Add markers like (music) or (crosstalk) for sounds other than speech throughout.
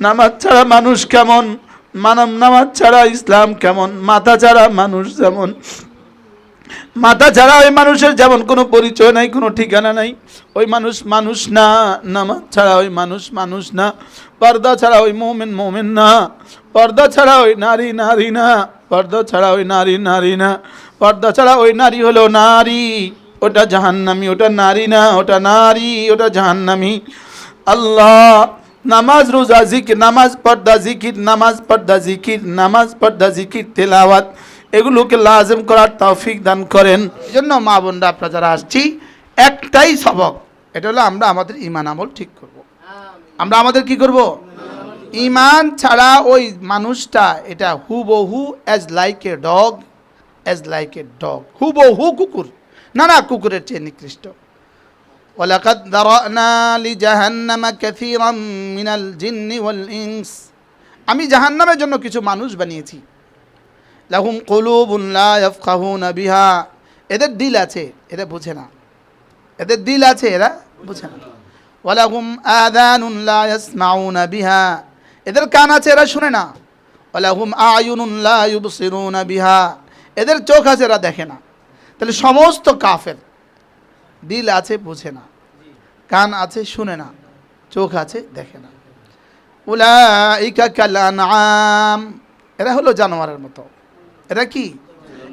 নামাজ ছাড়া মানুষ কেমন? মানব নামাজ ছাড়া ইসলাম কেমন? মাথা ছাড়া মানুষ যেমন। মাথা ছাড়া ওই মানুষের যেমন কোনো পরিচয় নাই, কোনো ঠিকানা নাই। ওই মানুষ মানুষ না। নামাজ ছাড়া ওই মানুষ মানুষ না। পর্দা ছাড়া ওই মোমেন মোমেন না। পর্দা ছাড়া ওই নারী নারী না। পর্দা ছাড়া ওই নারী নারী না। পর্দা ছাড়া ওই নারী হলো নারী। ওটা জাহান্নামি, ওটা নারী না। ওটা নারী, ওটা জাহান্নামি। আল্লাহ নামাজ রোজা জিকির নামাজ পর্দা জিকির নামাজ পর্দা জিকির নামাজ পর্দা জিকির তেলাওয়াত এগুলোকে লাজম করার তৌফিক দান করেন। এই জন্য মা বোনরা আপনারা যারা আসছি একটাই সবক এটা হলো আমরা আমাদের ইমান আমল ঠিক করব। আমরা আমাদের কি করব? ইমান ছাড়া ওই মানুষটা এটা হুবহু as like a dog as like a dog হুবহু কুকুর। না না কুকুরের চেয়ে নিকৃষ্ট। ولقد ذرأنا لجهنم كثيرا من الجن والإنس আমি জাহান্নামের জন্য কিছু মানুষ বানিয়েছি লাহুম কুলুবুন লা ইয়াফকাহুনা বিহা এদের দিল আছে এরা বোঝে না এদের দিল আছে এরা বোঝে না ওয়ালাহুম আযানুন লা ইয়াসমাউনা বিহা এদের কান আছে এরা শুনে না ওয়ালাহুম আয়ুনুন লা ইউবসিরুনা বিহা এদের চোখ আছে এরা দেখে না তাহলে সমস্ত কাফের দিল আছে, বোঝে না। কান আছে, শুনে না। চোখ আছে, দেখে না। উলাইকা কাল আনআম এরা হলো জানোয়ারের মতো। এরা কি?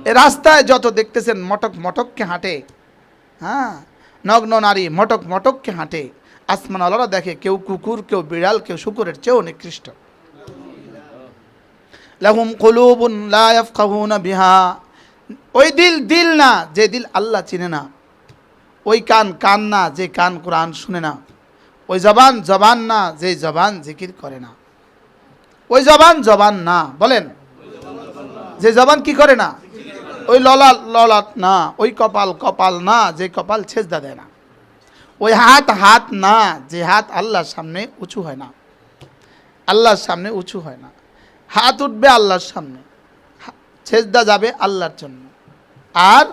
রাস্তায় যত দেখতেছেন, মটক মটককে হাঁটে। হ্যাঁ? নগ্ন নারী মটক মটককে হাঁটে। আসমান আলারা দেখে, কেউ কুকুর, কেউ বিড়াল, কেউ শুকুরের চেয়েও নিকৃষ্ট। লাহুম কুলুবুন লা ইয়াফকাহুনা বিহা। ওই দিল দিল না, যে দিল আল্লাহ চিনে না। ওই কান কান না, যে কান কোরআন শুনে না। ওই জবান জবান না, যে জবান জিকির করে না। ওই জবান জবান না, বলেন। যে জবান কি করে না? ওই ললাট ললাট না, ওই কপাল কপাল না, যে কপাল ছেজদা দেয় না। ওই হাত হাত না, যে হাত আল্লাহর সামনে উঁচু হয় না। আল্লাহর সামনে উঁচু হয় না। হাত উঠবে আল্লাহর সামনে। ছেজদা যাবে আল্লাহর জন্য। আর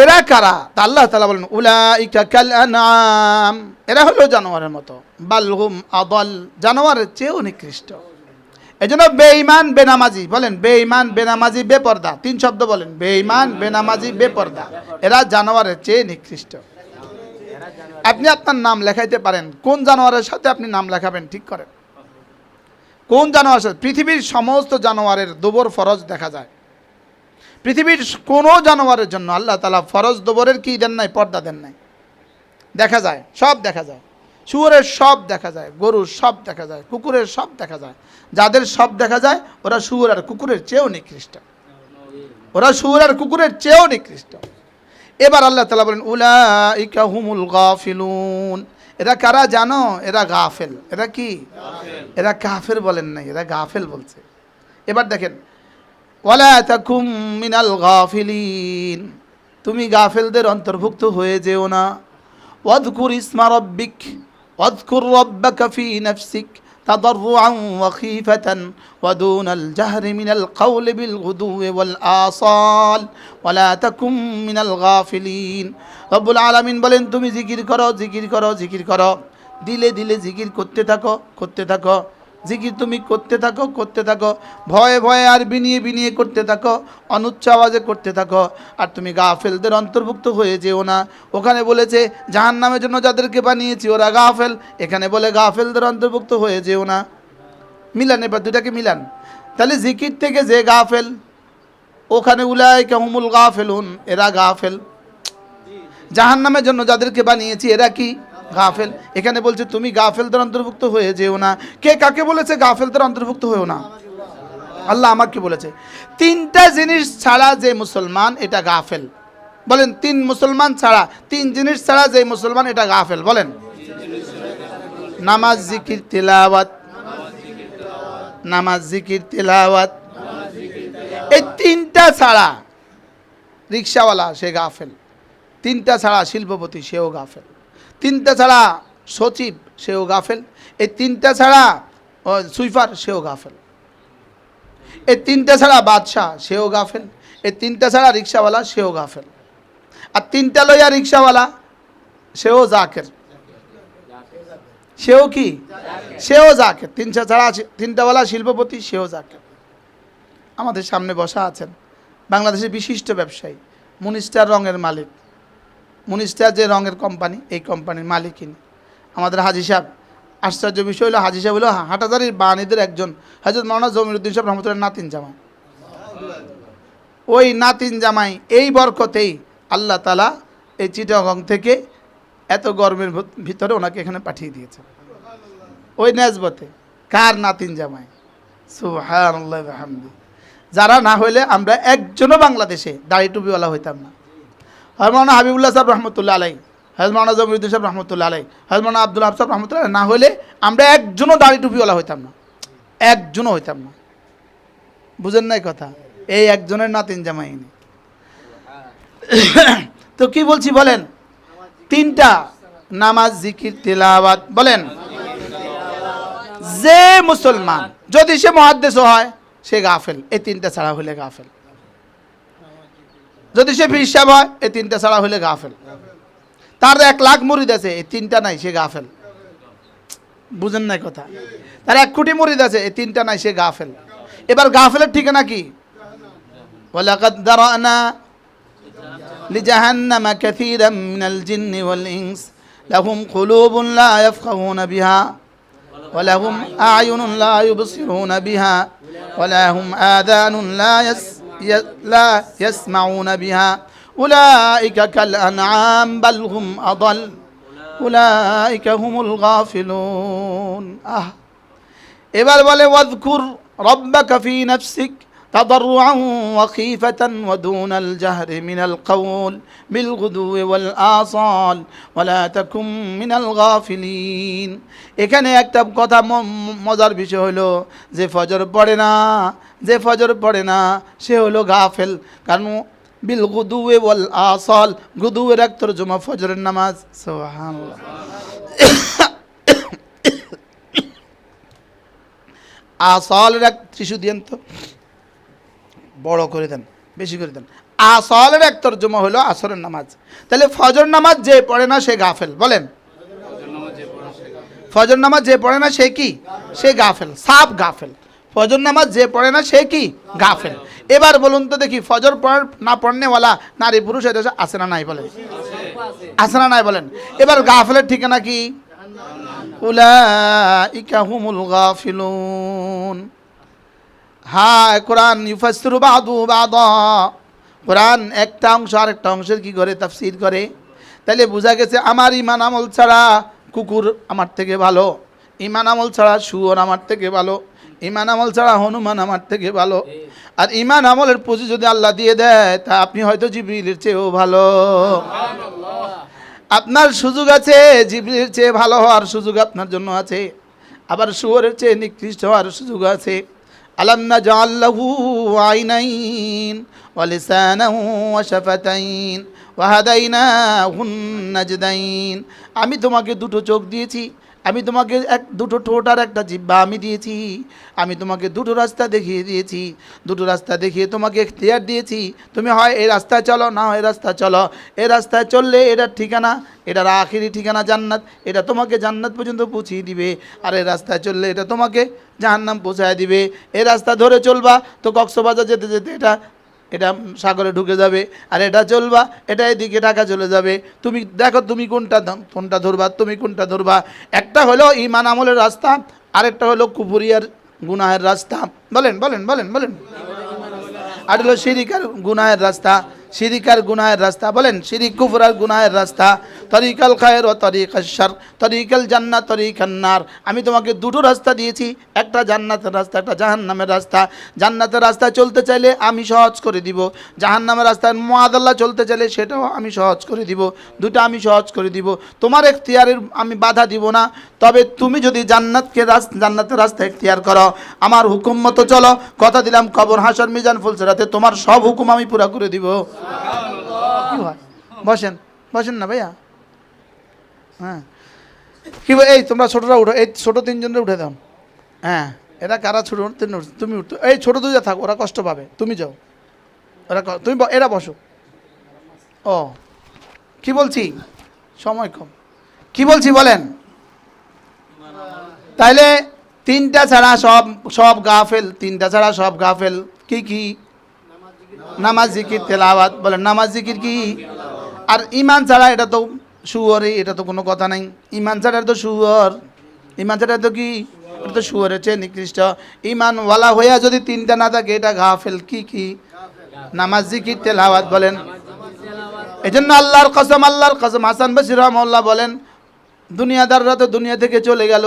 এরা কারা? তা আল্লাহ তালা বলেন, উলাইকা কাল এরা হলো জানোয়ারের মতো। বালহুম আদল। জানোয়ারের চেয়েও নিকৃষ্ট। এই জন্য বেঈমান, বেনামাজি বলেন, বেঈমান, বেনামাজি, বেপর্দা। তিন শব্দ বলেন, বেঈমান, বেনামাজি, বেপর্দা। এরা জানোয়ারের চেয়ে নিকৃষ্ট। আপনি আপনার নাম লেখাইতে পারেন। কোন জানোয়ারের সাথে আপনি নাম লেখাবেন ঠিক করেন। কোন জানোয়ারের সাথে? পৃথিবীর সমস্ত জানোয়ারের দুবর ফরজ দেখা যায়। পৃথিবীর কোনো জানোয়ারের জন্য আল্লাহ তালা ফরজ দোবরের কি দেন নাই পর্দা দেন নাই। দেখা যায় সব দেখা যায়। শুয়োরের সব দেখা যায় গরুর সব দেখা যায় কুকুরের সব দেখা যায়। যাদের সব দেখা যায় ওরা শুয়োর আর কুকুরের চেয়েও নিকৃষ্ট। ওরা শুয়োর আর কুকুরের চেয়েও নিকৃষ্ট। এবার আল্লাহ তালা বলেন উলা ইকা হুমুল গাফিলুন। এরা কারা জানো? এরা গাফেল। এরা কি? এরা কাফের বলেন নাই এরা গাফেল বলছে। এবার দেখেন ওয়ালা তাকুম মিনাল গাফিলিন তুমি গাফেলদের অন্তর্ভুক্ত হয়ে যেও না ওয়াদকুর ইসমা রব্বিক ওয়াদকুর রব্বাকা ফি নাফসিক تضرعا وخيفة ودون الجهر من القول بالغدو والآصال ولا تكن من الغافلين رب العالمين বলেন তুমি জিকির করো জিকির করো জিকির করো দিলে দিলে জিকির করতে থাকো করতে থাকো জিকির তুমি করতে থাকো করতে থাকো। ভয়ে ভয়ে আর বিনিয়ে বিনিয়ে করতে থাকো, অনুচ্চ আওয়াজে করতে থাকো। আর তুমি গাফেলদের অন্তর্ভুক্ত হয়ে যেও না। ওখানে বলেছে জাহান নামের জন্য যাদেরকে বানিয়েছি ওরা গাফেল। এখানে বলে, গাফেলদের অন্তর্ভুক্ত হয়ে যেও না। মিলান, এবার দুটাকে মিলান? তাহলে জিকির থেকে যে গাফেল, ওখানে উলাই কেমুল গাফেলুন, এরা গাফেল। জাহান নামের জন্য যাদেরকে বানিয়েছি, এরা কি? গাফেল। এখানে বলছে, তুমি গাফেলদের অন্তর্ভুক্ত হয়ে যেও না। কে কাকে বলেছে গাফেলদের অন্তর্ভুক্ত হয়েও না? আল্লাহ আমাকে বলেছে। তিনটা জিনিস ছাড়া যে মুসলমান, এটা গাফেল। বলেন, তিন মুসলমান ছাড়া, তিন জিনিস ছাড়া যে মুসলমান, এটা গাফেল। বলেন। নামাজ, জিকির, তেলাওয়াত। নামাজ, জিকির, তেলাওয়াত। এই তিনটা ছাড়া রিক্সাওয়ালা, সে গাফেল। তিনটা ছাড়া শিল্পপতি, সেও গাফেল। তিনটা ছাড়া সচিব, সেও গাফেল। এই তিনটা ছাড়া সুইফার, সেও গাফেল। এই তিনটা ছাড়া বাদশাহ, সেও গাফেল। এই তিনটা ছাড়া রিক্সাওয়ালা, সেও গাফেল। আর তিনটা লইয়া রিক্সাওয়ালা, সেও জাকের। সেও কি? সেও যাকে তিনটা ছাড়া তিনটাওয়ালা শিল্পপতি, সেও যাকে আমাদের সামনে বসা আছেন বাংলাদেশের বিশিষ্ট ব্যবসায়ী, মুনিস্টার রঙের মালিক। মুনিস্টার যে রঙের কোম্পানি, এই কোম্পানির মালিকিন। আমাদের হাজি সাহেব, আশ্চর্য বিষয় হলো, হাজি সাহেব হলো হাটাজারির বাণীদের একজন হজরত মৌলানা জমিরুদ্দিন সাহেব রহমতুল্লাহ নাতিন জামাই। ওই নাতিন জামাই এই বরকতেই আল্লাহ তালা এই চিটাগং থেকে এত গরমের ভত- ভিতরে ওনাকে এখানে পাঠিয়ে দিয়েছে। ওই নেজবতে, কার নাতিন জামাই? বিহামদি। যারা না হইলে আমরা একজনও বাংলাদেশে দাড়ি টুপিওয়ালা হইতাম না। হজমানা হাবিবুল্লাহ সাহেব রহমতুল্লাহ আলাই হজমানা জমিরুদ্দিন সাহেব রহমতুল্লাহ আলাই হজমানা আব্দুল হাব সাহেব রহমতুল্লাহ না হলে আমরা একজনও দাড়ি টুপিওয়ালা হইতাম না। একজনও হইতাম না। বুঝেন নাই কথা? এই একজনের নাতিন জামাইনি তো কি বলছি বলেন? তিনটা নামাজ, জিকির, তেলাওয়াত, বলেন। যে মুসলমান, যদি সে মহাদ্দেশ হয়, সে গাফেল। এই তিনটা ছাড়া হলে গাফেল। যদি সে ফিরসাব হয় এই তিনটা ছাড়া হলে গাফেল তার এক লাখ মুরিদ আছে এই তিনটা নাই সে গাফেল বুঝেন নাই কথা তার এক কোটি মুরিদ আছে এই তিনটা নাই সে গাফেল এবার গাফেলের ঠিকানা কি ওয়ালাকাদ দারানা لجهنم كثيرا من الجن والإنس لهم قلوب لا يفقهون بها ولهم أعين لا يبصرون بها ولهم آذان لا يس ي- لا يسمعون بها أولئك كالأنعام بل هم أضل أولئك هم الغافلون آه এবার বলে ওয়াদকুর রব্বাকা ফি নাফসিক تضرعا وخيفة ودون الجهر من القول بالغدو والآصال ولا تكن من الغافلين এখানে একটা কথা ম- ম- মজার বিষয় হলো যে ফজর পড়ে না যে ফজর পড়ে না, সে হলো গাফেল। কারণ বিল গুদুয়ে ওয়াল আসাল গুদুয়ের এক তরজমা ফজরের নামাজ। সুবহানাল্লাহ। আসলের এক ত্রিশু দিয়েন তো। বড় করে দেন, বেশি করে দেন। আসলের এক তর্জমা হলো আসরের নামাজ। তাহলে ফজর নামাজ যে পড়ে না, সে গাফেল। বলেন। ফজর নামাজ যে পড়ে না, সে কি? সে গাফেল, সাফ গাফেল। ফজর নামাজ যে পড়ে না, সে কি? গাফেল। এবার বলুন তো দেখি, ফজর পড় না পড়নেওয়ালা নারী পুরুষ এদেশে আছে না নাই বলেন? আছে না নাই বলেন? এবার গাফেলের ঠিকানা কি? হুমুল কোরআন কোরআন অংশের কি করে? করে। তাহলে বোঝা গেছে, আমার ইমান আমল ছাড়া কুকুর আমার থেকে ভালো। ইমান আমল ছাড়া শুয়োর আমার থেকে ভালো। ইমান আমল ছাড়া হনুমান আমার থেকে ভালো। আর ইমান আমলের পুঁজি যদি আল্লাহ দিয়ে দেয় তা আপনি হয়তো জিবরিলের চেয়েও ভালো। আপনার সুযোগ আছে জিবরিলের চেয়ে ভালো হওয়ার সুযোগ আপনার জন্য আছে। আবার শুয়োরের চেয়ে নিকৃষ্ট হওয়ার সুযোগ আছে। আলাম নাজআল্লাহু আইনাইন ওয়া লিসানান ওয়া শাফাতাইন ওয়া হাদাইনাহুন নাজদাইন। আমি তোমাকে দুটো চোখ দিয়েছি আমি তোমাকে এক, দুটো ঠোঁট আর একটা জিব্বা আমি দিয়েছি। আমি তোমাকে দুটো রাস্তা দেখিয়ে দিয়েছি। দুটো রাস্তা দেখিয়ে তোমাকে এখতিয়ার দিয়েছি। তুমি হয় এই রাস্তায় চলো, না হয় এই রাস্তায় চলো। এ রাস্তায় চললে এটার ঠিকানা, এটার আখিরি ঠিকানা জান্নাত। এটা তোমাকে জান্নাত পর্যন্ত পৌঁছিয়ে দিবে। আর এ রাস্তায় চললে এটা তোমাকে জাহান্নাম পৌঁছায় দিবে। এ রাস্তা ধরে চলবা। তো কক্সবাজার যেতে যেতে এটা এটা সাগরে ঢুকে যাবে, আর এটা চলবা, এটা এদিকে টাকা চলে যাবে। তুমি দেখো, তুমি কোনটা কোনটা ধরবা, তুমি কোনটা ধরবা। একটা হলো ইমান আমলের রাস্তা, আরেকটা হলো কুপুরিয়ার গুনাহের রাস্তা। বলেন বলেন বলেন বলেন। আর হলো সিরিকার গুনাহের রাস্তা। শিরিকার গুনাহের রাস্তা, বলেন, শিরিক কুফরার গুনাহের রাস্তা, তরিকাল খায়ের ও তরিকাল তরিকাল জান্নাত, তরিকাল নার। আমি তোমাকে দুটো রাস্তা দিয়েছি, একটা জান্নাতের রাস্তা, একটা জাহান্নামের রাস্তা। জান্নাতের রাস্তা চলতে চাইলে আমি সহজ করে দিব। জাহান্নামের রাস্তায় মোয়াদাল্লাহ চলতে চাইলে সেটাও আমি সহজ করে দিব। দুটো আমি সহজ করে দিব। তোমার এখতিয়ারের আমি বাধা দিব না। তবে তুমি যদি জান্নাতকে জান্নাতের রাস্তা এখতিয়ার করো, আমার হুকুম মতো চলো। কথা দিলাম কবর হাসর মিজান ফুলসেরাতে, তোমার সব হুকুম আমি পুরা করে দিব। বসেন বসেন না ভাইয়া। হ্যাঁ। কি এই তোমরা ছোটরা উঠো, এই ছোটো তিনজনরা উঠে দাও। হ্যাঁ এরা কারা ছোট? তিন তুমি উঠতো এই ছোট দুইটা থাকো, ওরা কষ্ট পাবে। তুমি যাও। ওরা তুমি এরা বসো। ও, কি বলছি? সময় কম। কি বলছি বলেন? তাইলে তিনটা ছাড়া সব সব গাফেল, তিনটা ছাড়া সব গাফেল। কি কি? নামাজ, জিকির, তেলাওয়াত বলেন, নামাজ, জিকির কি? আর ইমান ছাড়া এটা তো শুয়রে এটা তো কোনো কথা নাই। ইমান ছাড়া তো শুয়র। ইমান ছাড়া তো কি? এটা তো শুয়রের চেয়ে নিকৃষ্ট। ইমানওয়ালা হইয়া যদি তিনটা না থাকে, এটা গাফেল। কি কি? নামাজ, জিকির, তেলাওয়াত বলেন। এজন্য আল্লাহর কসম আল্লাহর কসম। হাসান বসির রহমল্লাহ বলেন, দুনিয়াদাররা তো দুনিয়া থেকে চলে গেল।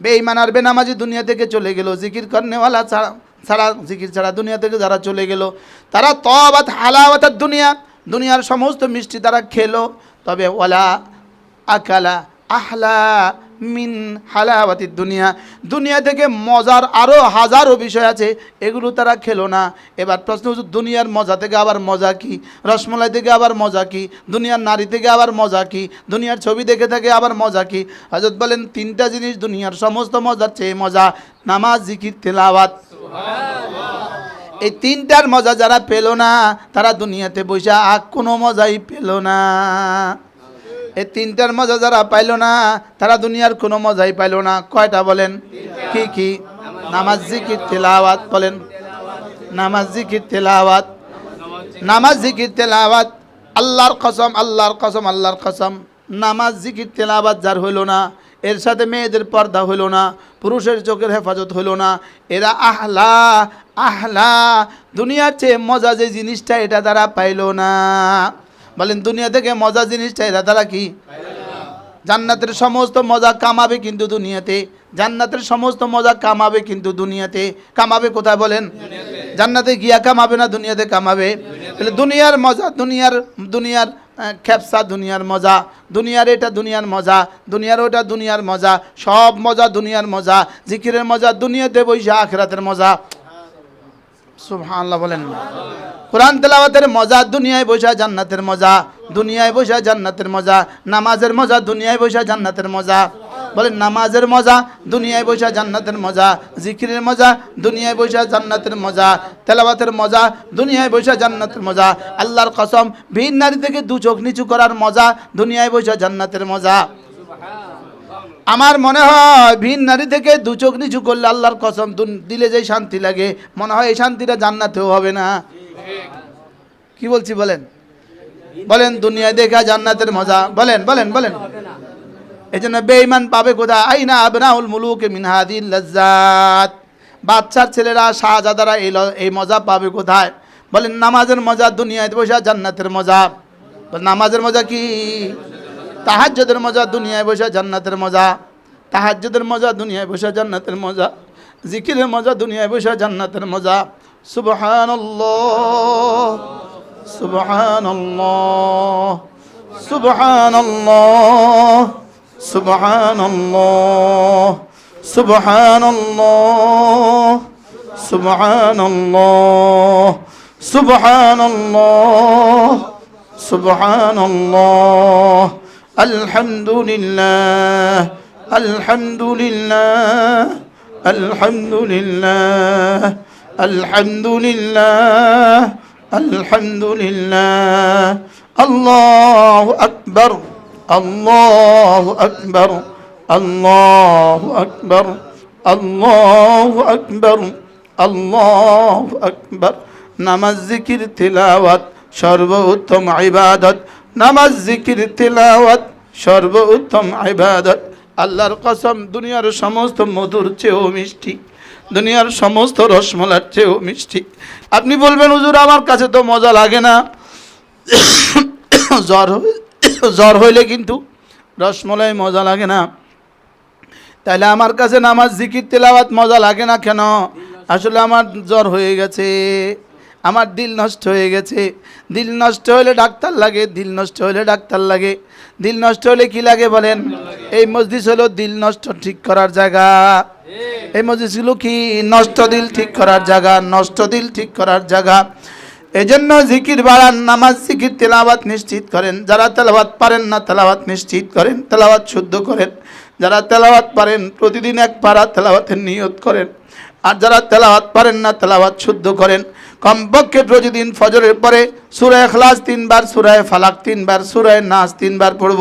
বেঈমান আর বেনামাজি দুনিয়া থেকে চলে গেল। জিকির করনেওয়ালা ছাড়া ছাড়া, জিকির ছাড়া দুনিয়া থেকে যারা চলে গেল, তারা তবাত হালাওয়াতার দুনিয়া, দুনিয়ার সমস্ত মিষ্টি তারা খেলো। তবে ওলা আকালা আহলা মিন হালাওয়াতির দুনিয়া। দুনিয়া থেকে মজার আরও হাজারো বিষয় আছে এগুলো তারা খেলো না। এবার প্রশ্ন হচ্ছে দুনিয়ার মজা থেকে আবার মজা কি? রসমলাই থেকে আবার মজা কি? দুনিয়ার নারী থেকে আবার মজা কি? দুনিয়ার ছবি দেখে থাকে আবার মজা কি? হজরত বলেন তিনটা জিনিস দুনিয়ার সমস্ত মজার চেয়ে মজা নামাজ জিকির তেলাওয়াত। এই তিনটার মজা যারা পেল না তারা দুনিয়াতে বসে আর কোনো মজাই পেল না। এই তিনটার মজা যারা পাইল না, তারা দুনিয়ার কোনো মজাই পাইল না। কয়টা বলেন? কি কি? নামাজ, জিকির, তেলাওয়াত বলেন। নামাজ, জিকির, তেলাওয়াত। নামাজ, জিকির, তেলাওয়াত। আল্লাহর কসম আল্লাহর কসম আল্লাহর কসম। নামাজ, জিকির, তেলাওয়াত যার হইল না, এর সাথে মেয়েদের পর্দা হইল না, পুরুষের চোখের হেফাজত হইল না। এরা আহলা আহলা। দুনিয়ার চেয়ে মজা যে জিনিসটা, এটা তারা পাইল না। বলেন, দুনিয়া থেকে মজা জিনিসটা এরা তারা কি? জান্নাতের সমস্ত মজা কামাবে কিন্তু দুনিয়াতে। জান্নাতের সমস্ত মজা কামাবে কিন্তু দুনিয়াতে। কামাবে কোথায় বলেন? জান্নাতে গিয়া কামাবে না দুনিয়াতে কামাবে? তাহলে দুনিয়ার মজা, দুনিয়ার দুনিয়ার খেপসা দুনিয়ার মজা। দুনিয়ার এটা, দুনিয়ার মজা। দুনিয়ার ওটা, দুনিয়ার মজা। সব মজা, দুনিয়ার মজা। জিকিরের মজা, দুনিয়াতে বৈশা আখরাতের মজা। সুবহানাল্লাহ বলেন না। কোরআন তেলাওয়াতের মজা দুনিয়ায় বসা, জান্নাতের মজা। দুনিয়ায় বসা, জান্নাতের মজা। নামাজের মজা, দুনিয়ায় বসা, জান্নাতের মজা। বলেন, নামাজের মজা, দুনিয়ায় বসা, জান্নাতের মজা। জিকিরের মজা, দুনিয়ায় বসা, জান্নাতের মজা। তেলাওয়াতের মজা, দুনিয়ায় বসা, জান্নাতের মজা। আল্লাহর কসম, ভিন নারী থেকে দু চোখ নিচু করার মজা, দুনিয়ায় বসা, জান্নাতের মজা। আমার মনে হয় ভিন নারী থেকে দু চোখ নিচু করলে আল্লাহর কসম দিলে যে শান্তি লাগে, মনে হয় এই শান্তিটা জান্নাতেও হবে না। কি বলছি বলেন? বলেন, দুনিয়ায় দেখা জান্নাতের মজা। বলেন বলেন বলেন। এই জন্য বেঈমান পাবে কোথায়? আইনা আবনাউল মুলুকে মিনহাদিল লজ্জাত। বাচ্চার ছেলেরা, শাহজাদারা এই এই মজা পাবে কোথায়? বলেন, নামাজের মজা, দুনিয়ায় বসে জান্নাতের মজা। নামাজের মজা কি? তাহাজ্যদের মজা, দুনিয়ায় বসে জান্নাতের মজা। তাহাজ্যদের মজা, দুনিয়ায় বসে জান্নাতের মজা। জিকিরের মজা, দুনিয়ায় বসে জান্নাতের মজা। সুবহানাল্লাহ সুবহানাল্লাহ। الحمد لله الحمد لله الحمد لله الحمد لله الحمد لله الله أكبر الله أكبر الله أكبر الله أكبر الله أكبر নামাজ জিকির তিলাওয়াত সর্বোত্তম ইবাদত নামাজ, জিকির, তিলাওয়াত, সর্বোত্তম ইবাদত। আল্লাহর কসম, দুনিয়ার সমস্ত মধুর চেয়েও মিষ্টি। দুনিয়ার সমস্ত রসমলার চেয়েও মিষ্টি। আপনি বলবেন, হুজুর, আমার কাছে তো মজা লাগে না। (coughs) জ্বর (coughs) জ্বর হইলে কিন্তু রসমলাই মজা লাগে না। তাহলে আমার কাছে নামাজ, জিকির, তেলাওয়াত মজা লাগে না কেন? আসলে আমার জ্বর হয়ে গেছে। আমার দিল নষ্ট হয়ে গেছে। দিল নষ্ট হলে ডাক্তার লাগে, দিল নষ্ট হলে ডাক্তার লাগে। দিল নষ্ট হলে কি লাগে বলেন? এই মসজিদ হলো দিল নষ্ট ঠিক করার জায়গা। এই মসজিদগুলো কি? নষ্ট দিল ঠিক করার জায়গা, নষ্ট দিল ঠিক করার জায়গা। এজন্য জিকির বাড়ান, নামাজ, জিকির, তেলাওয়াত নিশ্চিত করেন। যারা তেলাওয়াত পারেন না, তেলাওয়াত নিশ্চিত করেন, তেলাওয়াত শুদ্ধ করেন। যারা তেলাওয়াত পারেন, প্রতিদিন এক পারা তেলাওয়াতের নিয়ত করেন। আর যারা তেলাওয়াত পারেন না, তেলাওয়াত শুদ্ধ করেন। কমপক্ষে প্রতিদিন ফজরের পরে সুরায় খ্লাস তিনবার সুরায় ফালাক তিনবার সুরায় নাচ তিনবার পড়ব।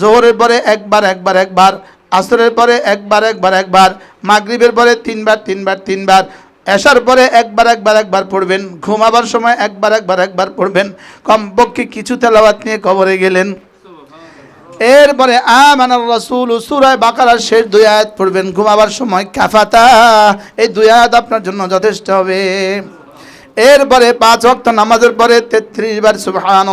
জোহরের পরে একবার একবার একবার, আসরের পরে একবার একবার একবার, মাগরিবের পরে তিনবার তিনবার তিনবার, এশার পরে একবার একবার একবার পড়বেন, ঘুমাবার সময় একবার একবার একবার পড়বেন। কমপক্ষে কিছু তেলাওয়াত নিয়ে কবরে গেলেন। এরপরে আমানার রসুল সুরায় বাকারার শেষ দুই আয়াত পড়বেন, ঘুমাবার সময় কাফাতা। এই দুই আয়াত আপনার জন্য যথেষ্ট হবে। এরপরে পাঁচ ওয়াক্ত নামাজের পরে তেত্রিশ বার সুবহান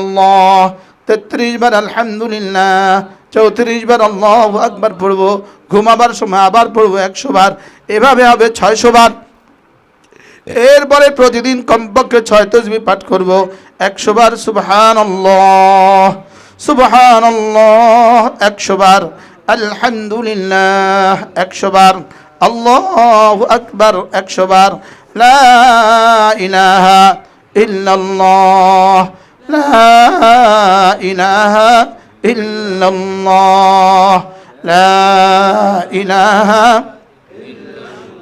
তেত্রিশ বার আলহামদুলিল্লাহ, চৌত্রিশ বার আল্লাহ আকবার পড়ব, ঘুমাবার সময় আবার পড়ব একশো বার, এভাবে হবে ছয়শো বার। এরপরে প্রতিদিন কমপক্ষে ছয় তসবি পাঠ করব, একশো বার সুবহান সুবহান একশো বার, আলহামদুলিল্লাহ, একশো বার, আল্লাহ আকবার, একশো বার লা ইলাহা ইল্লাল্লাহ। লা ইলাহা ইল্লাল্লাহ। লা ইলাহা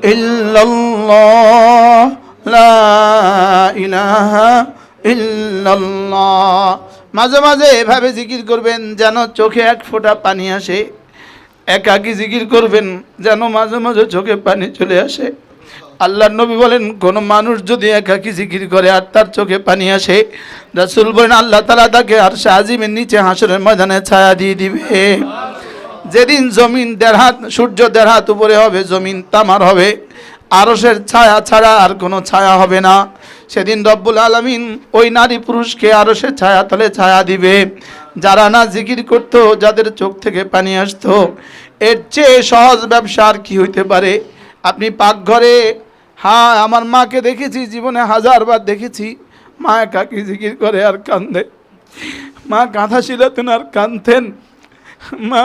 ইল্লাল্লাহ। লা ইলাহা ইল্লাল্লাহ। মাঝে মাঝে এভাবে জিকির করবেন যেন চোখে এক ফোঁটা পানি আসে। একাকি জিকির করবেন যেন মাঝে মাঝে চোখে পানি চলে আসে। আল্লাহ নবী বলেন, কোন মানুষ যদি একাকি জিকির করে আর তার চোখে পানি আসে, রাসূল বলেন, আল্লাহ তালা তাকে আর আজিমের নিচে হাসরের ময়দানে ছায়া দিয়ে দিবে। যেদিন জমিন দেড় হাত, সূর্য দেড় হাত উপরে হবে, জমিন তামার হবে আরসের ছায়া ছাড়া আর কোনো ছায়া হবে না। সেদিন রব্বুল আলমিন ওই নারী পুরুষকে আরসের ছায়া তলে ছায়া দিবে। যারা না জিকির করতো, যাদের চোখ থেকে পানি আসতো, এর চেয়ে সহজ ব্যবসা আর কি হইতে পারে? আপনি পাকঘরে হ্যাঁ আমার মাকে দেখেছি, জীবনে হাজারবার দেখেছি। মা কাকি জিকির করে আর কান্দে। মা কাঁথা শিলাতেন আর কাঁদতেন। মা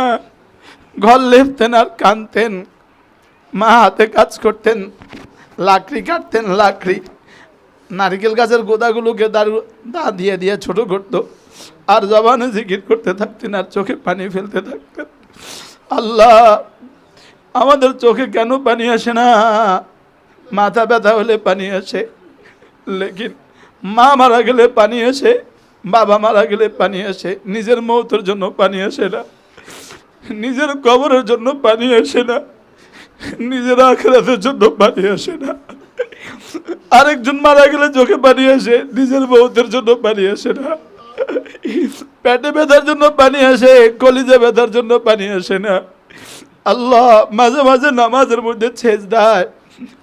ঘর লেপতেন আর কানতেন মা হাতে কাজ করতেন, লাকড়ি কাটতেন, লাকড়ি। নারকেল গাছের গোদাগুলোকে দারু, দা দিয়ে দিয়ে ছোট করতো। আর জবানে জিকির করতে থাকতেন আর চোখে পানি ফেলতে থাকতেন। আল্লাহ, আমাদের চোখে কেন পানি আসে না? মাথা ব্যথা হলে পানি আসে। লেকিন মা মারা গেলে পানি আসে, বাবা মারা গেলে পানি আসে, নিজের মৌতের জন্য পানি আসে না। নিজের কবরের জন্য পানি আসে না, নিজের আখেরাতের জন্য পানি আসে না। আরেকজন মারা গেলে চোখে পানি আসে, নিজের বউদের জন্য পানি আসে না। পেটে ব্যথার জন্য পানি আসে, কলিজে ব্যথার জন্য পানি আসে না। আল্লাহ মাঝে মাঝে নামাজের মধ্যে ছেজ দেয়।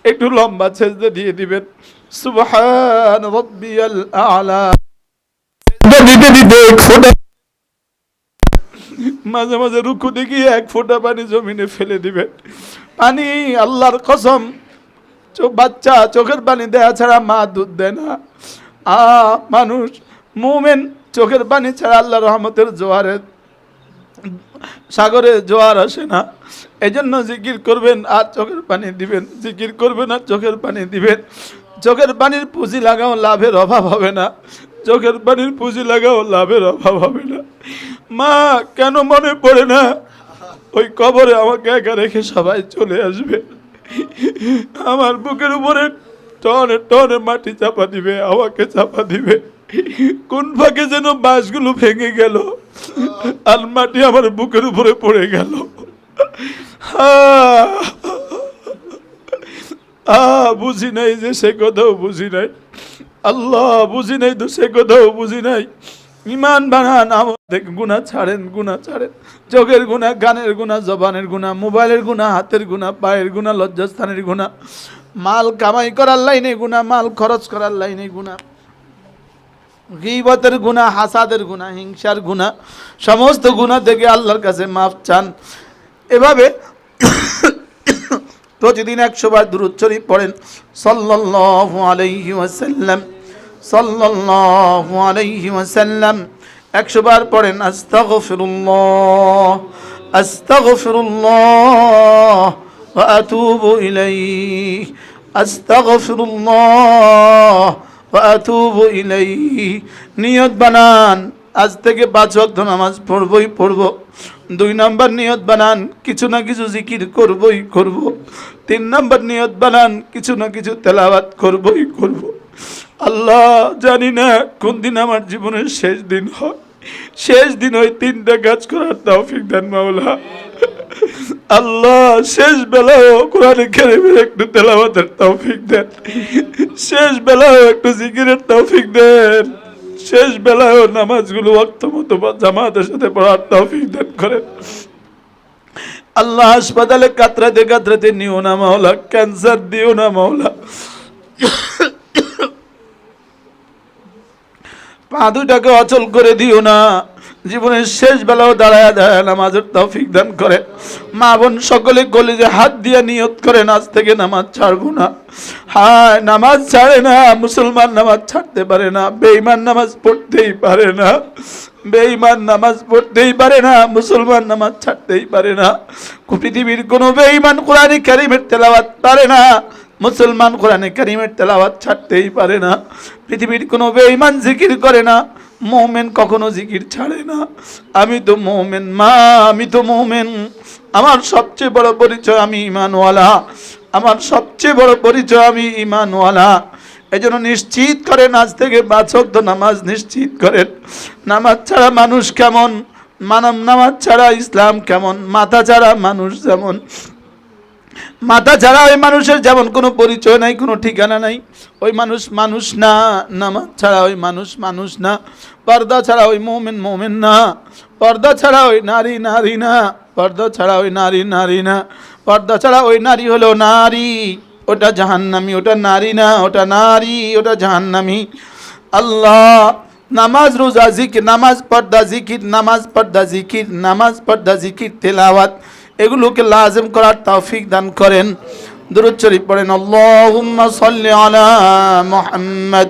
একটু লম্বা ছেজদা দিয়ে দিবেন। সুবহান রব্বিয়াল আলা। দিতে দিতে এক ফোঁটা মাঝে মাঝে রুকু দেখি এক ফোঁটা পানি জমিনে ফেলে দিবেন। পানি আল্লাহর কসম বাচ্চা চোখের পানি দেয়া ছাড়া মা দুধ দেয় না। আ মানুষ মুমেন চোখের পানি ছাড়া আল্লাহ রহমতের জোয়ারে সাগরে জোয়ার আসে না। এই জন্য জিকির করবেন আর চোখের পানি দিবেন। জিকির করবেন আর চোখের পানি দিবেন। চোখের পানির পুঁজি লাগাও, লাভের অভাব হবে না। চোখের পানির পুঁজি লাগাও, লাভের অভাব হবে না। মা, কেন মনে পড়ে না? ওই কবরে আমাকে একা রেখে সবাই চলে আসবে। আমার বুকের উপরে টনে টনে মাটি চাপা দিবে, আমাকে চাপা দিবে। কোন ফাঁকে যেন বাঁশগুলো ভেঙে গেল, আর মাটি আমার বুকের উপরে পড়ে গেল। বুঝি নাই যে সে কথাও বুঝি নাই। আল্লাহ বুঝি নাই তো সে কথাও বুঝি নাই। ইমান বানান, আমাদের গুণা ছাড়েন গুণা ছাড়েন। চোখের গুণা গানের গুণা জবানের গুণা মোবাইলের গুণা হাতের গুণা পায়ের গুণা লজ্জাস্থানের গুণা মাল কামাই করার লাইনে গুণা মাল খরচ করার লাইনে গুণা গিবতের গুণা হাসাদের গুণা হিংসার গুণা সমস্ত গুণা থেকে আল্লাহর কাছে মাফ চান। এভাবে প্রতিদিন একশো বার দূরত শরীফ পড়েন। সাল্লাল্লাহু আলাইহি ওয়াসাল্লাম, সাল্লাল্লাহু আলাইহি ওয়াসাল্লাম একশো বার পড়েন, আস্তাগফিরুল্লাহ আস্তাগফিরুল্লাহ, ওয়া আতুবু ইলাইহি, আস্তাগফিরুল্লাহ, ওয়া আতুবু ইলাইহি। নিয়ত বানান, আজ থেকে পাঁচ ওয়াক্ত নামাজ পড়বই পড়ব। দুই নাম্বার নিয়ত বানান, কিছু না কিছু জিকির করবই করব। তিন নাম্বার নিয়ত বানান, কিছু না কিছু তেলাওয়াত করবই করব। আল্লাহ, জানি না কোন দিন আমার জীবনের শেষ দিন হয়। শেষ দিন ওই তিনটা কাজ করার তৌফিক দেন মাওলা। আল্লাহ, শেষ বেলাও কোরআনে কারিমের একটু তেলাওয়াতের তৌফিক দেন। শেষ বেলাও একটু জিকিরের তৌফিক দেন। শেষ বেলায় নামাজগুলো ওয়াক্ত মতো জামাতের সাথে পড়ার তৌফিক দেন করেন। আল্লাহ হাসপাতালে কাতরাতে কাতরাতে নিও না মাওলা, ক্যান্সার দিও না মাওলা। পা দুটাকে অচল করে দিও না। জীবনের শেষ বেলাও দাঁড়ায় দাঁড়ায় নামাজের তৌফিক দান করে। মা বোন সকলে কলেজে হাত দিয়ে নিয়ত করেন আজ থেকে নামাজ ছাড়বো না। হায়, নামাজ ছাড়ে না, মুসলমান নামাজ ছাড়তে পারে না, বেঈমান নামাজ পড়তেই পারে না। বেঈমান নামাজ পড়তেই পারে না, মুসলমান নামাজ ছাড়তেই পারে না। পৃথিবীর কোনো বেঈমান কোরআনী কারিমের তেলাওয়াত পারে না, মুসলমান কোরআনে কারিমের তেলাওয়াত ছাড়তেই পারে না। পৃথিবীর কোনো বেঈমান জিকির করে না মোমেন কখনো জিকির ছাড়ে না। আমি তো মোমেন মা, আমি তো মোমেন। আমার সবচেয়ে বড় পরিচয় আমি ইমানওয়ালা। আমার সবচেয়ে বড় পরিচয় আমি ইমানওয়ালা। এই জন্য নিশ্চিত করেন, আজ থেকে বাচক তো নামাজ নিশ্চিত করেন। নামাজ ছাড়া মানুষ কেমন? মানব নামাজ ছাড়া ইসলাম কেমন? মাথা ছাড়া মানুষ যেমন। মাথা ছাড়া ওই মানুষের যেমন কোনো পরিচয় নাই, কোনো ঠিকানা নাই। ওই মানুষ মানুষ না, নামাজ ছাড়া ওই মানুষ মানুষ না। পর্দা ছাড়া ওই মোমেন মোমেন না। পর্দা ছাড়া ওই নারী নারী না। পর্দা ছাড়া ওই নারী নারী না। পর্দা ছাড়া ওই নারী হলো নারী। ওটা জাহান্নামি, ওটা নারী না, ওটা নারী, ওটা জাহান্নামি। আল্লাহ, নামাজ, রোজা, জিকির, নামাজ, পর্দা, জিকির, নামাজ, পর্দা, জিকির, নামাজ, পর্দা, জিকির, তেলাওয়াত, এগুলোকে লাজম করার তৌফিক দান করেন। দুরুদ পড়েন, আল্লাহুম্মা সাল্লি আলা মুহাম্মদ।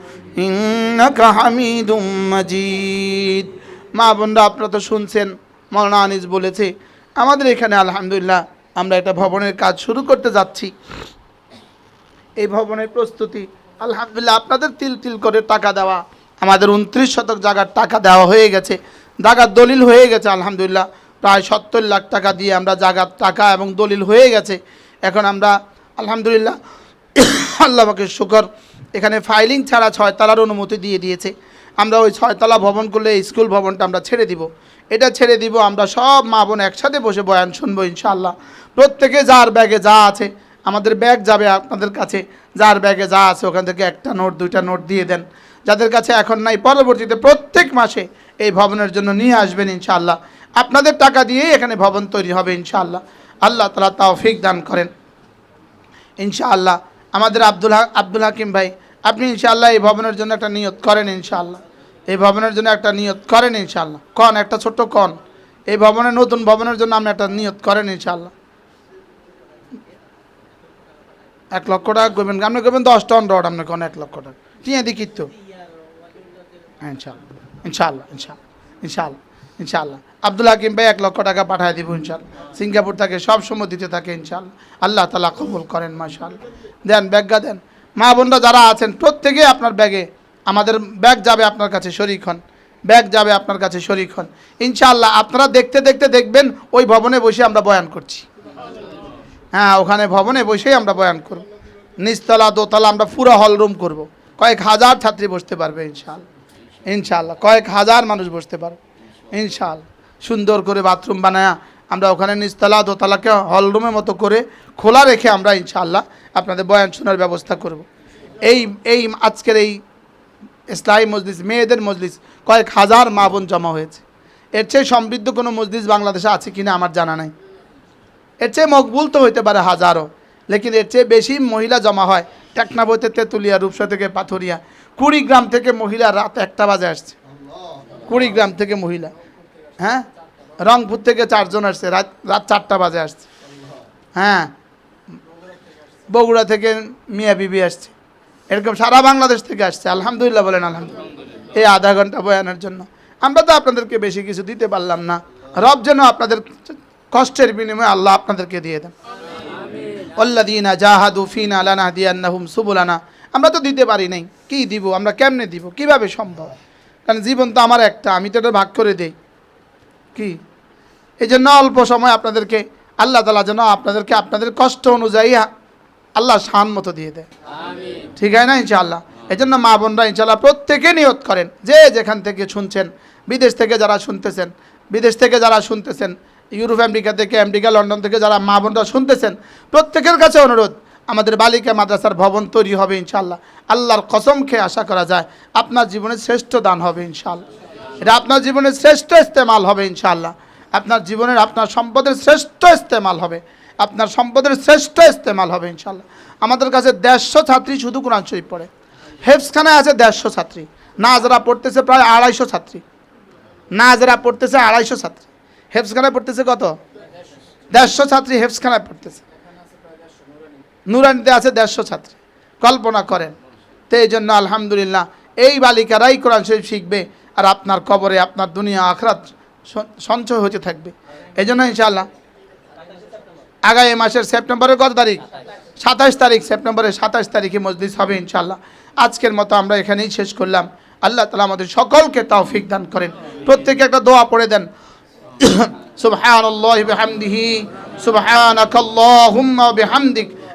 মা বোনরা, আপনারা তো শুনছেন, মৌলানা আনিস বলেছে, আমাদের এখানে আলহামদুলিল্লাহ আমরা একটা ভবনের কাজ শুরু করতে যাচ্ছি। এই ভবনের প্রস্তুতি, আলহামদুলিল্লাহ আপনাদের তিল তিল করে টাকা দেওয়া, আমাদের উনত্রিশ শতক জায়গার টাকা দেওয়া হয়ে গেছে। জায়গার দলিল হয়ে গেছে, আলহামদুলিল্লাহ, প্রায় সত্তর লাখ টাকা দিয়ে আমরা জায়গার টাকা এবং দলিল হয়ে গেছে। এখন আমরা, আলহামদুলিল্লাহ আল্লাহকে শুকর এখানে ফাইলিং ছাড়া ছয়তলার অনুমতি দিয়ে দিয়েছে। আমরা ওই ছয়তলা ভবন করলে স্কুল ভবনটা আমরা ছেড়ে দিব। এটা ছেড়ে দিব, আমরা সব মা বোন একসাথে বসে বয়ান শুনব ইনশাআল্লাহ। প্রত্যেকে যার ব্যাগে যা আছে, আমাদের ব্যাগ যাবে আপনাদের কাছে। যার ব্যাগে যা আছে, ওখান থেকে একটা নোট, দুইটা নোট দিয়ে দেন। যাদের কাছে এখন নাই, পরবর্তীতে প্রত্যেক মাসে এই ভবনের জন্য নিয়ে আসবেন ইনশাআল্লাহ। আপনাদের টাকা দিয়েই এখানে ভবন তৈরি হবে ইনশাআল্লাহ। আল্লাহ তালা তাওফিক দান করেন। ইনশাআল্লাহ আমাদের আব্দুল আব্দুল হাকিম ভাই, আপনি ইনশাআল্লাহ এই ভবনের জন্য একটা নিয়ত করেন ইনশাআল্লাহ। এই ভবনের জন্য একটা নিয়ত করেন ইনশাআল্লাহ। কন, একটা ছোট্ট কন। এই ভবনের নতুন ভবনের জন্য আপনি একটা নিয়ত করেন ইনশাআল্লাহ। এক লক্ষ টাকা করবেন আপনি করবেন দশ টন রড আপনি কন এক লক্ষ টাকা। টিয়া দেখি তো ইনশাআল্লাহ ইনশাআল্লাহ ইনশাআল্লাহ ইনশাআল্লাহ। ইনশাআল্লাহ। আব্দুল হাকিম ভাই এক লক্ষ টাকা পাঠায় দিব ইনশাআল্লাহ। সিঙ্গাপুর থেকে সব সময় দিতে থাকে ইনশাআল্লাহ। আল্লাহ তালা কবুল করেন মাশাআল্লাহ। দেন ব্যাগা দেন। মা বোনরা যারা আছেন, প্রত্যেকে আপনার ব্যাগে, আমাদের ব্যাগ যাবে আপনার কাছে শরিক হন। ব্যাগ যাবে আপনার কাছে শরিক হন। ইনশাআল্লাহ আপনারা দেখতে দেখতে দেখবেন, ওই ভবনে বসে আমরা বয়ান করছি। হ্যাঁ ওখানে ভবনে বসেই আমরা বয়ান করব। নিচতলা, দোতলা আমরা পুরো হল রুম করব। কয়েক হাজার ছাত্রী বসতে পারবে ইনশাআল্লাহ। ইনশাআল্লাহ, কয়েক হাজার মানুষ বসতে পারবে। ইনশাআল্লাহ সুন্দর করে বাথরুম বানায়া আমরা ওখানে নিচতলা দোতলাকে হলরুমের মতো করে খোলা রেখে আমরা ইনশাআল্লাহ আপনাদের বয়ান শোনার ব্যবস্থা করব। এই এই আজকের এই ইসলামী মজলিস, মেয়েদের মজলিস, কয়েক হাজার মা বোন জমা হয়েছে। এর চেয়ে সমৃদ্ধ কোনো মজলিস বাংলাদেশে আছে কিনা আমার জানা নাই। এর চেয়ে মকবুল তো হইতে পারে হাজারো, লেকিন এর চেয়ে বেশি মহিলা জমা হয় টেকনা বইতে তেঁতুলিয়া, রূপসা থেকে পাথরিয়া, কুড়িগ্রাম থেকে মহিলা রাত একটা বাজে আসছে। কুড়িগ্রাম থেকে মহিলা। হ্যাঁ? রংপুর থেকে চারজন আসছে। রাত রাত চারটা বাজে আসছে। হ্যাঁ? বগুড়া থেকে মিয়া বিবি আসছে। এরকম সারা বাংলাদেশ থেকে আসছে। আলহামদুলিল্লাহ বলেন আলহামদুলিল্লাহ। এই আধা ঘণ্টা বয়ানের জন্য। আমরা তো আপনাদেরকে বেশি কিছু দিতে পারলাম না। রব যেন আপনাদের কষ্টের বিনিময়ে আল্লাহ আপনাদেরকে দিয়ে দেন। অল্লাদিনা জাহাদু ফিনা লানা দিয়ান্নাহুম সুবুলানা। আমরা তো দিতে পারি নাই। কি দিব? আমরা কেমনে দিব? কীভাবে সম্ভব? কারণ জীবন তো আমার একটা আমি তো এটা ভাগ করে দেই। কি? এই জন্য অল্প সময় আপনাদেরকে আল্লাহ তালা যেন আপনাদেরকে আপনাদের কষ্ট অনুযায়ী আল্লাহ শান মতো দিয়ে দেয়। ঠিক আছে না ইনশাআল্লাহ? এই জন্য মা বোনরা ইনশাল্লাহ প্রত্যেকে নিয়ত করেন যে যেখান থেকে শুনছেন বিদেশ থেকে যারা শুনতেছেন বিদেশ থেকে যারা শুনতেছেন ইউরোপ আমেরিকা থেকে আমেরিকা লন্ডন থেকে যারা মা বোনরা শুনতেছেন প্রত্যেকের কাছে অনুরোধ আমাদের বালিকা মাদ্রাসার ভবন তৈরি হবে ইনশাল্লাহ আল্লাহর কসম খেয়ে আশা করা যায়, আপনার জীবনের শ্রেষ্ঠ দান হবে ইনশাল্লাহ এটা আপনার জীবনের শ্রেষ্ঠ ইস্তেমাল হবে ইনশাল্লাহ আপনার জীবনের, আপনার সম্পদের শ্রেষ্ঠ ইস্তেমাল হবে। আপনার সম্পদের শ্রেষ্ঠ ইস্তেমাল হবে ইনশাল্লাহ আমাদের কাছে দেড়শো ছাত্রী শুধু কোরআন শরীফ পড়ে। হেফসখানায় আছে দেড়শো ছাত্রী। না যারা পড়তেছে প্রায় আড়াইশো ছাত্রী। না যারা পড়তেছে আড়াইশো ছাত্রী। হেফসখানায় পড়তেছে কত? দেড়শো ছাত্রী হেফসখানায় পড়তেছে। নুরানিতে আছে দেড়শো ছাত্রী। কল্পনা করেন। তো এই জন্য আলহামদুলিল্লাহ এই বালিকারাই কোরআন শরীফ শিখবে আর আপনার কবরে, আপনার দুনিয়া, আখরাত সঞ্চয় হতে থাকবে। এই জন্য ইনশাল্লাহ আগামী মাসের সেপ্টেম্বরের কত তারিখ? সাতাশ তারিখ, সেপ্টেম্বরের সাতাশ তারিখে মজলিস হবে ইনশাল্লাহ আজকের মতো আমরা এখানেই শেষ করলাম। আল্লাহ তালা আমাদের সকলকে তাও ফিক দান করেন। প্রত্যেকে একটা দোয়া পড়ে দেন। (coughs) সুবহানাল্লাহি বিহামদিহি, সুবহানাকাল্লাহুম্মা বিহামদিক।